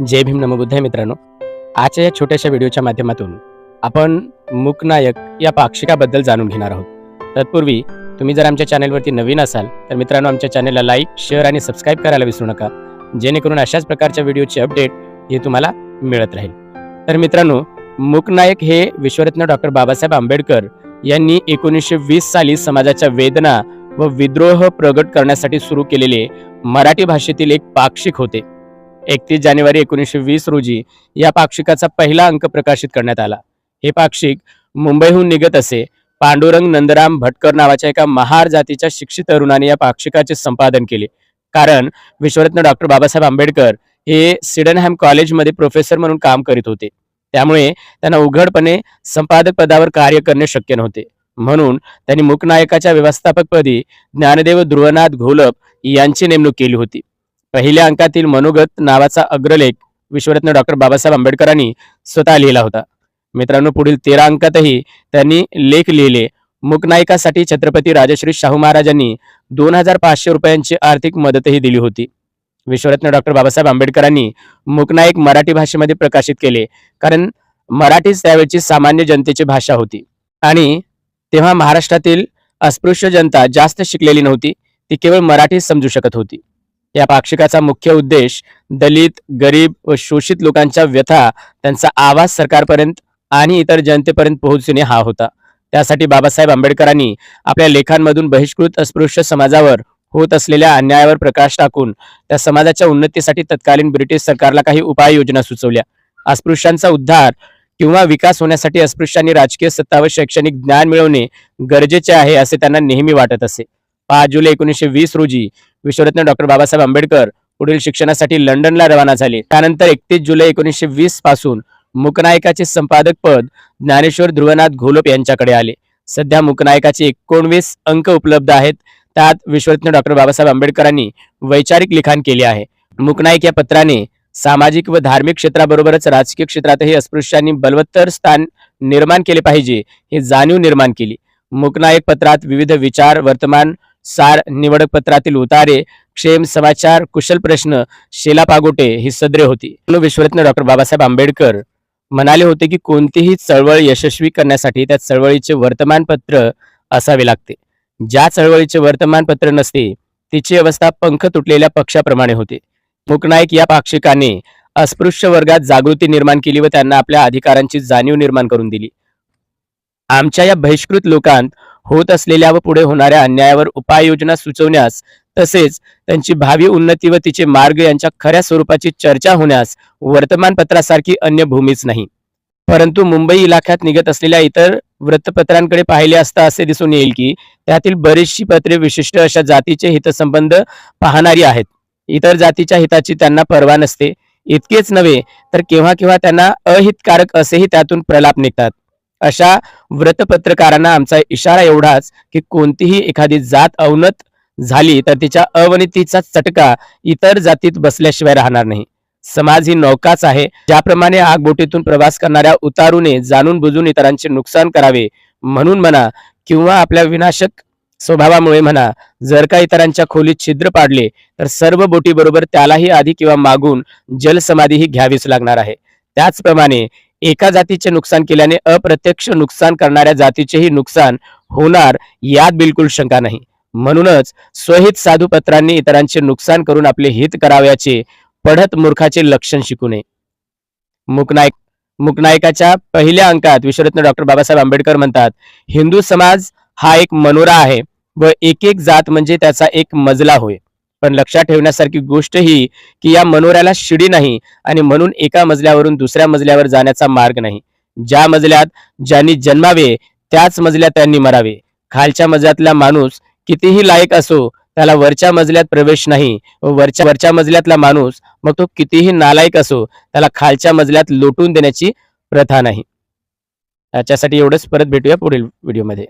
जय भीम नमबुद्ध मित्रांनो. आजच्या या छोट्याशा व्हिडिओच्या माध्यमातून आपण मूकनायक या पाक्षिकाबद्दल जाणून घेणार आहोत. तत्पूर्वी तुम्ही जर आमच्या चॅनेलवरती नवीन असाल तर मित्रांनो आमच्या चॅनलला लाईक शेअर आणि सबस्क्राईब करायला विसरू नका. जेणेकरून अशाच प्रकारच्या व्हिडिओचे अपडेट हे तुम्हाला मिळत राहील. तर मित्रांनो मूकनायक हे विश्वरत्न डॉक्टर बाबासाहेब आंबेडकर यांनी एकोणीसशे वीस साली समाजाच्या वेदना व विद्रोह प्रगट करण्यासाठी सुरू केलेले मराठी भाषेतील एक पाक्षिक होते. एकतीस जानेवारी एकोणीसशे वीस रोजी या पाक्षिकाचा पहिला अंक प्रकाशित करण्यात आला. हे पाक्षिक मुंबईहून निघत असे पांडुरंग नंदराम भटकर नावाच्या एका महार जातीच्या शिक्षित तरुणाने या पाक्षिकाचे संपादन केले. कारण विश्वरत्न डॉक्टर बाबासाहेब आंबेडकर हे सिडनहॅम कॉलेजमध्ये प्रोफेसर म्हणून काम करीत होते. त्यामुळे त्यांना उघडपणे संपादक पदावर कार्य करणे शक्य नव्हते. म्हणून त्यांनी मुकनायकाच्या व्यवस्थापकपदी ज्ञानदेव ध्रुवनाथ घोलप यांची नेमणूक केली होती. पहिल्या अंकातील मनोगत नावाचा अग्रलेख विश्वरत्न डॉक्टर बाबासाहेब आंबेडकरांनी स्वतः लिहिला होता. मित्रांनो पुढील तेरा अंकातही त्यांनी लेख लिहिले. मूकनायकासाठी छत्रपती राजश्री शाहू महाराजांनी दोन हजार पाचशे रुपयांची आर्थिक मदतही दिली होती. विश्वरत्न डॉक्टर बाबासाहेब आंबेडकरांनी मूकनायक मराठी भाषेमध्ये प्रकाशित केले कारण मराठीच त्यावेळची सामान्य जनतेची भाषा होती. आणि तेव्हा महाराष्ट्रातील अस्पृश्य जनता जास्त शिकलेली नव्हती ती केवळ मराठीच समजू शकत होती. या पाक्षिकाचा मुख्य उद्देश दलित गरीब व शोषित लोकांच्या व्यथा त्यांचा आवाज सरकारपर्यंत आणि इतर जनतेपर्यंत पोहोचणे हा होता. त्यासाठी बाबासाहेब आंबेडकरांनी आपल्या लेखांमधून बहिष्कृत अस्पृश्य समाजावर होत असलेल्या अन्यायावर प्रकाश टाकून त्या समाजाच्या उन्नतीसाठी तत्कालीन ब्रिटिश सरकारला काही उपाययोजना सुचवल्या. अस्पृश्यांचा उद्धार किंवा विकास होण्यासाठी अस्पृश्यांनी राजकीय सत्ता व शैक्षणिक ज्ञान मिळवणे गरजेचे आहे असे त्यांना नेहमी वाटत असे. पाच जुलै एकोणीसशे वीस रोजी विश्वरत्न डॉक्टर बाबासाहेब आंबेडकर पुढील शिक्षणासाठी लंडनला रवाना झाले. त्यानंतर एकतीस जुलै एकोणीसशे वीसपासून मुकनायकाचे संपादक पद ज्ञानेश्वर ध्रुवनाथ घोलप यांच्याकडे आले. सध्या मुकनायकाचे एकोणवीस अंक उपलब्ध आहेत. त्यात विश्वरत्न डॉक्टर बाबासाहेब आंबेडकरांनी वैचारिक लिखाण केले आहे. मुकनायक या पत्राने सामाजिक व धार्मिक क्षेत्राबरोबरच राजकीय क्षेत्रातही अस्पृश्यांनी बलवत्तर स्थान निर्माण केले पाहिजे हे जाणीव निर्माण केली. मुकनायक पत्रात विविध विचार वर्तमान सार निवडक पत्रातील उतारे क्षेम समाचार कुशल प्रश्न शेला पागोटे ही सदरे होती. विश्वरत्न डॉक्टर बाबासाहेब आंबेडकर म्हणाले होते की कोणतीही चळवळ यशस्वी करण्यासाठी त्या चळवळीचे वर्तमानपत्र असावे लागते. ज्या चळवळीचे वर्तमानपत्र नसते तिची अवस्था पंख तुटलेल्या पक्षाप्रमाणे होते. मुकनायक या पाक्षिकाने अस्पृश्य वर्गात जागृती निर्माण केली व त्यांना आपल्या अधिकारांची जाणीव निर्माण करून दिली. आमच्या या बहिष्कृत लोकांत होत असलेल्या व पुढे होणाऱ्या अन्यायावर उपाययोजना सुचवण्यास तसेच त्यांची भावी उन्नती व तिचे मार्ग यांच्या खऱ्या स्वरूपाची चर्चा होण्यास वर्तमानपत्रासारखी अन्य भूमीच नाही. परंतु मुंबई इलाख्यात निघत असलेल्या इतर वृत्तपत्रांकडे पाहिले असता असे दिसून येईल की त्यातील बरीचशी पत्रे विशिष्ट अशा जातीचे हितसंबंध पाहणारी आहेत. इतर जातीच्या हिताची त्यांना पर्वा नसते. इतकेच नव्हे तर केव्हा केव्हा त्यांना अहितकारक असेही त्यातून प्रलाप निघतात. अशा व्रतपत्रकारांना आमचा इशारा एवढाच की कोणतीही एखादी जात अवनत झाली तर तिच्या अवनतीचा चटका इतर जातीत बसल्याशिवाय राहणार नाही. समाज ही नौकाच आहे. ज्याप्रमाणे आगबोटीतून प्रवास करणाऱ्या उतारूने जाणून बुजून इतरांचे नुकसान करावे म्हणून म्हणा किंवा आपल्या विनाशक स्वभावामुळे म्हणा जर का इतरांच्या खोलीत छिद्र पाडले तर सर्व बोटी बरोबर त्यालाही आधी किंवा मागून जलसमाधीही घ्यावीच लागणार आहे. त्याचप्रमाणे एका जातीचे नुकसान केल्याने अप्रत्यक्ष नुकसान करणाऱ्या जातीचेही नुकसान होणार यात बिलकुल शंका नाही. म्हणूनच स्वहित साधू पत्रांनी इतरांचे नुकसान करून आपले हित करावयाचे पढत मूर्खाचे लक्षण शिकू नये. मुकनायक मुकनायकाच्या पहिल्या अंकात विश्वरत्न डॉक्टर बाबासाहेब आंबेडकर म्हणतात हिंदू समाज हा एक मनोरा आहे व एक एक जात म्हणजे त्याचा एक मजला होय. पण लक्षात ठेवण्यासारखी गोष्ट ही की या मनोऱ्याला शिडी नाही आणि म्हणून एका मजल्यावरून दुसऱ्या मजल्यावर जाण्याचा मार्ग नाही. ज्या मजल्यात ज्यांनी जन्मावे त्याच मजल्यात त्यांनी मरावे. खालच्या मजल्यातला माणूस कितीही लायक असो त्याला वरच्या मजल्यात प्रवेश नाही. व वरच्या वरच्या मजल्यातला माणूस मग तो कितीही नालायक असो त्याला खालच्या मजल्यात लोटून देण्याची प्रथा नाही. याच्यासाठी एवढंच. परत भेटूया पुढील व्हिडिओमध्ये.